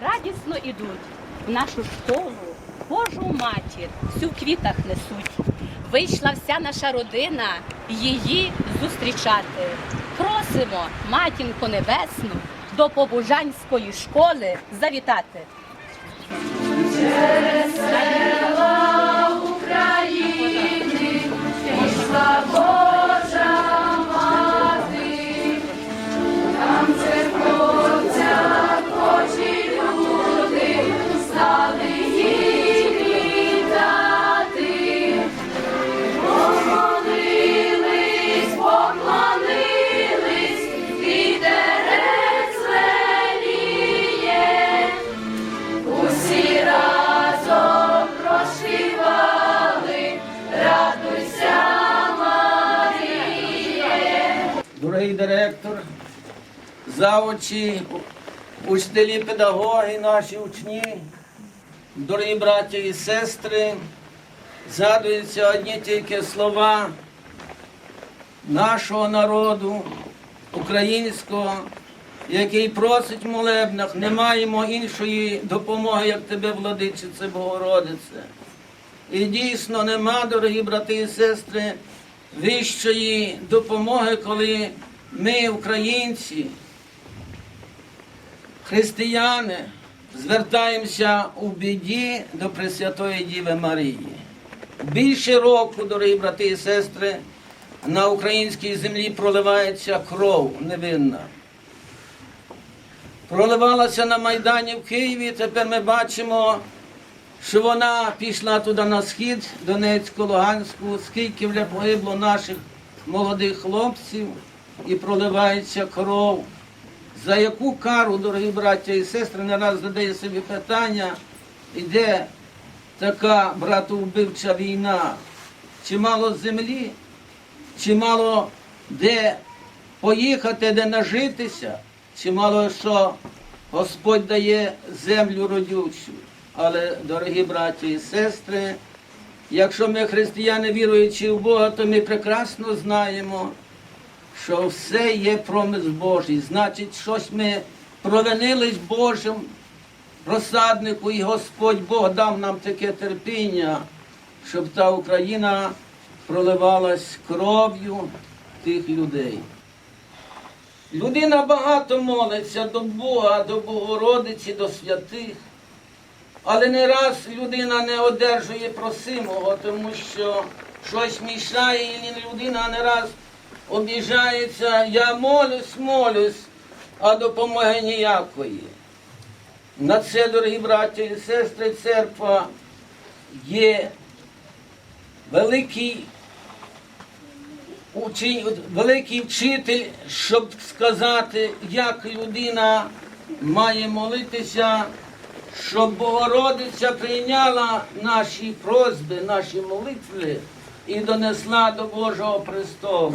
радісно ідуть в нашу школу, Божу матір, всю в квітах несуть. Вийшла вся наша родина її зустрічати. Просимо матінку небесну до побужанської школи завітати. Директор, завучі, учителі, педагоги, наші учні, дорогі браття і сестри, згадуються одні тільки слова нашого народу, українського, який просить в молебнах, не маємо іншої допомоги, як тебе, владичице Богородице. І дійсно нема, дорогі брати і сестри, вищої допомоги, коли ми, українці, християни, звертаємося у біді до Пресвятої Діви Марії. Більше року, дорогі брати і сестри, на українській землі проливається кров невинна. Проливалася на Майдані в Києві, тепер ми бачимо, що вона пішла туди на схід, Донецьку, Луганську, скільки вже погибло наших молодих хлопців і проливається кров. За яку кару, дорогі браття і сестри, не раз задає собі питання, іде така братовбивча війна, чимало землі, чимало де поїхати, де нажитися, чимало що Господь дає землю родючу. Але, дорогі браті і сестри, якщо ми християни віруючи в Бога, то ми прекрасно знаємо, що все є промис Божий. Значить, щось ми провинились Божим розсаднику, і Господь Бог дав нам таке терпіння, щоб та Україна проливалась кров'ю тих людей. Людина багато молиться до Бога, до Богородиці, до святих. Але не раз людина не одержує просимого, тому що щось мішає, і людина не раз обіжається, я молюсь, молюсь, а допомоги ніякої. На це, дорогі браті і сестри, церква є великий учень, великий вчитель, щоб сказати, як людина має молитися, щоб Богородиця прийняла наші просьби, наші молитви і донесла до Божого престолу.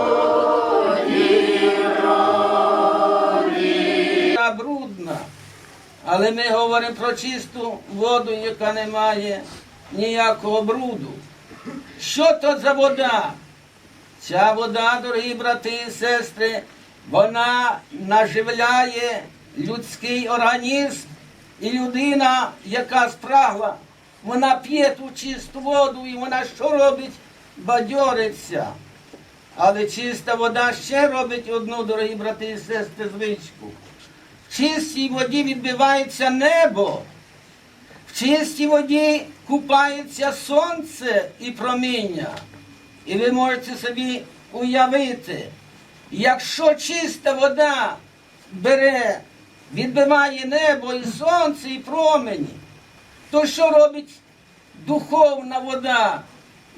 але ми говоримо про чисту воду, яка не має ніякого бруду. Що то за вода? Ця вода, дорогі брати і сестри, вона наживляє людський організм, і людина, яка спрагла, вона п'є ту чисту воду, і вона що робить? Бадьориться. Але чиста вода ще робить одну, дорогі брати і сестри, звичку. Чистій воді відбивається небо, в чистій воді купається сонце і проміння. І ви можете собі уявити, Якщо чиста вода бере, відбиває небо і сонце, і промені, то що робить духовна вода?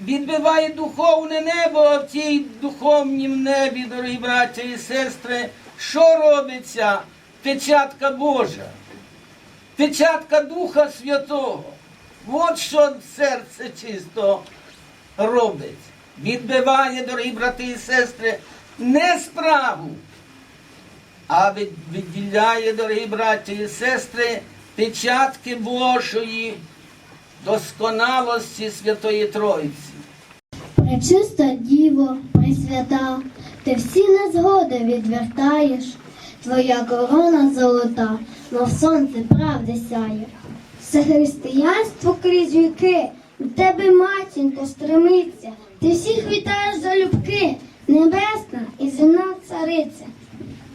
Відбиває духовне небо, а в тій духовнім небі, дорогі браття і сестри, що робиться? Печатка Божа, печатка Духа Святого. От що серце чисто робить. Відбиває, дорогі брати і сестри, не справу, а відділяє, дорогі браті і сестри, печатки Божої досконалості Святої Троїці. Пречиста діво, пресвята, ти всі незгоди відвертаєш, твоя корона золота, мов сонце правди сяє. Все християнство крізь віки, до тебе матінко стремиться, ти всіх вітаєш залюбки, небесна і земна цариця.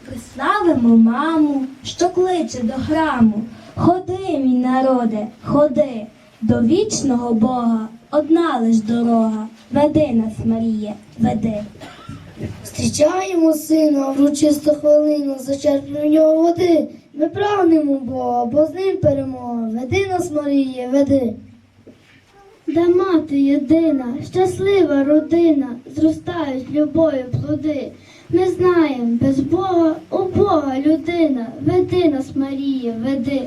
Приславимо маму, що кличе до храму. Ходи, мій народе, ходи, до вічного Бога, одна лиш дорога. Веди нас, Марія, веди. Зустрічаємо сина в урочисту хвилину, зачерпнемо в нього води. Ми прагнемо Бога, бо з ним перемога. Веди нас, Марія, веди. Да мати єдина, щаслива родина, зростають любов'ю плоди. Ми знаємо, без Бога у Бога людина. Веди нас, Марія, веди.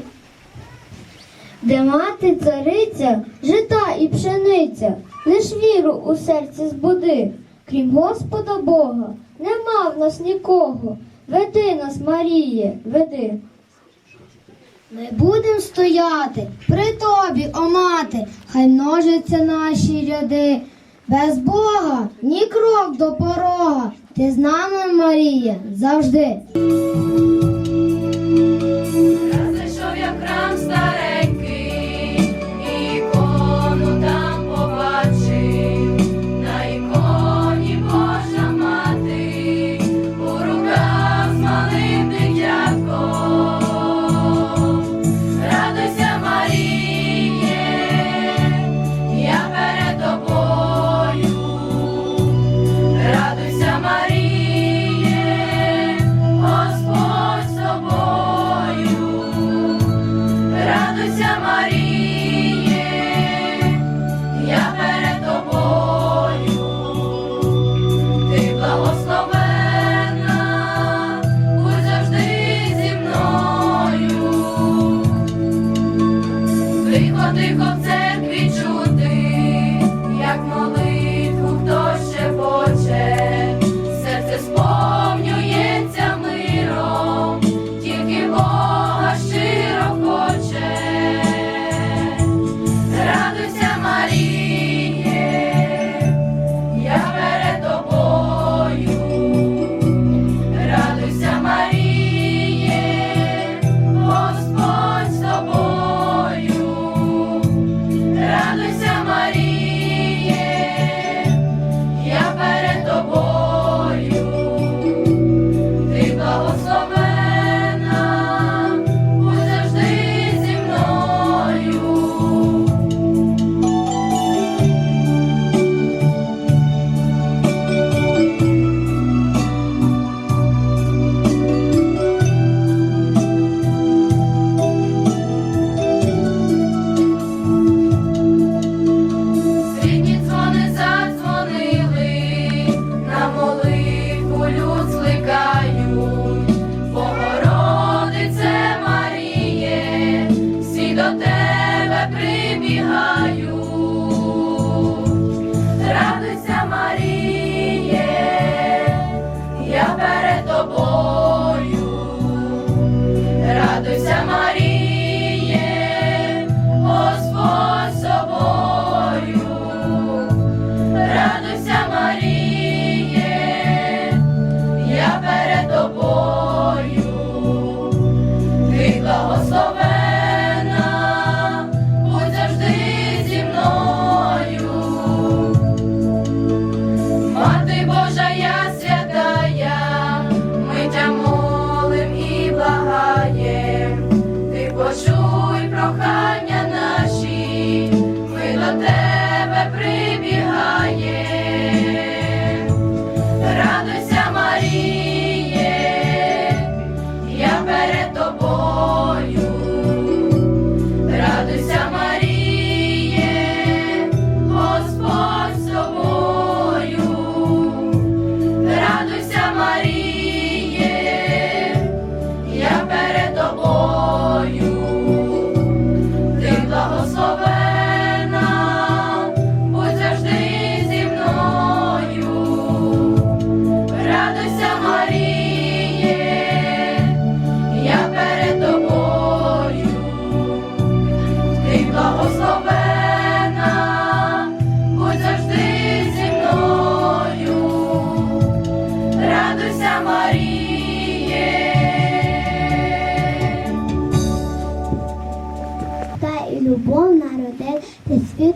Де мати цариця, жита і пшениця, лиш віру у серці збуди. Крім Господа Бога, нема в нас нікого. Веди нас, Маріє, веди. Ми будем стояти при тобі, о мати, хай множаться наші ряди. Без Бога ні крок до порога. Ти з нами, Марія, завжди.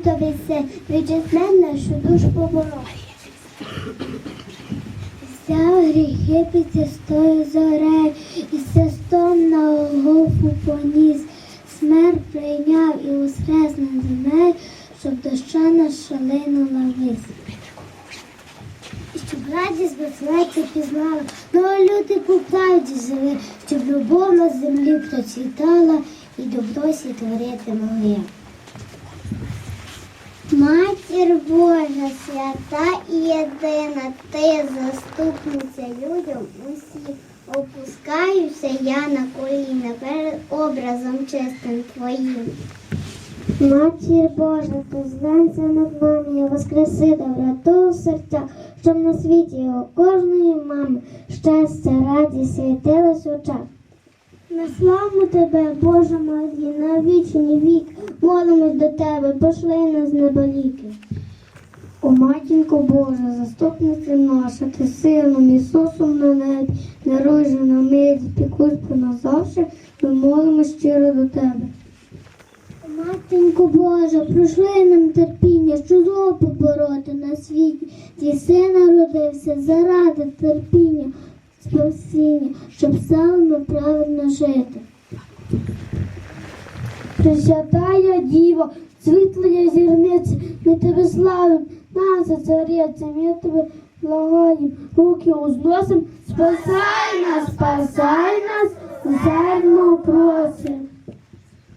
Тобі син, вітчизняй нашу душу поборов. Взяв гріхи під тістою зорею, і свистом на Голгофу поніс. Смерть прийняв і воскрес над землею, щоб доща наша линула вниз. Щоб радість безлеті пізнала, ну а люди по правді жили, щоб любов на землі процвітала і добро сі творити могли. Матір Божа, свята і єдина, ти заступниця людям усіх. Опускаюся я на коліна перед образом чистим твоїм. Матір Божа, ти зглянься над нами, воскреси доброту в серцях, щоб на світі у кожної мами щастя, радість світилось очах. Ми славимо тебе, Боже Марія, на вічний вік, молимось до тебе, пошли нас неболіки. О, матінко Божа, заступниця наша, ти сином Ісусом на небі, нам милість, пікусь по нас завжди, ми молимо щиро до тебе. Матінко Божа, пройшли нам терпіння, що зло побороти на світі. Твій син народився заради терпіння, спасіння, щоб стали правильно жити. Пресвятая Діва, світлая зірниця, ми тебе славим, наша цариця, ми тебе благаємо, руки узносим, спасай нас, спасай нас, займо просим.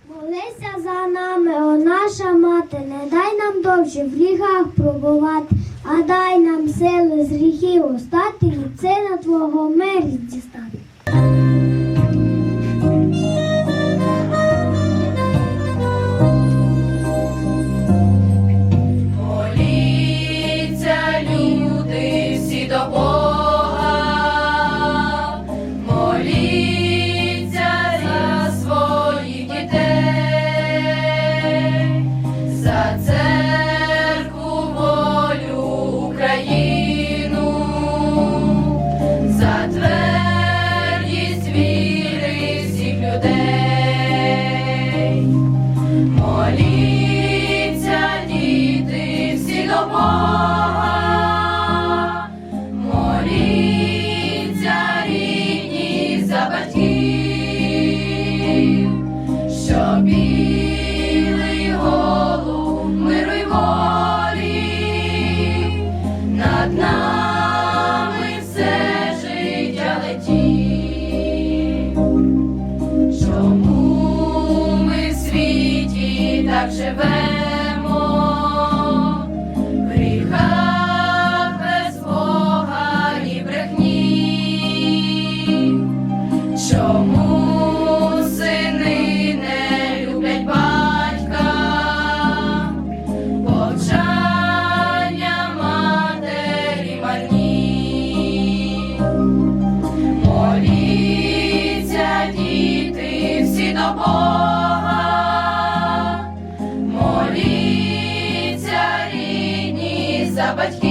Молися за нами, о наша мати, не дай нам довше в гріхах пробувати, а дай нам сили з гріхів остати і сина Твого мирі дістати. Так живемо? За батьків,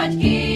батьків,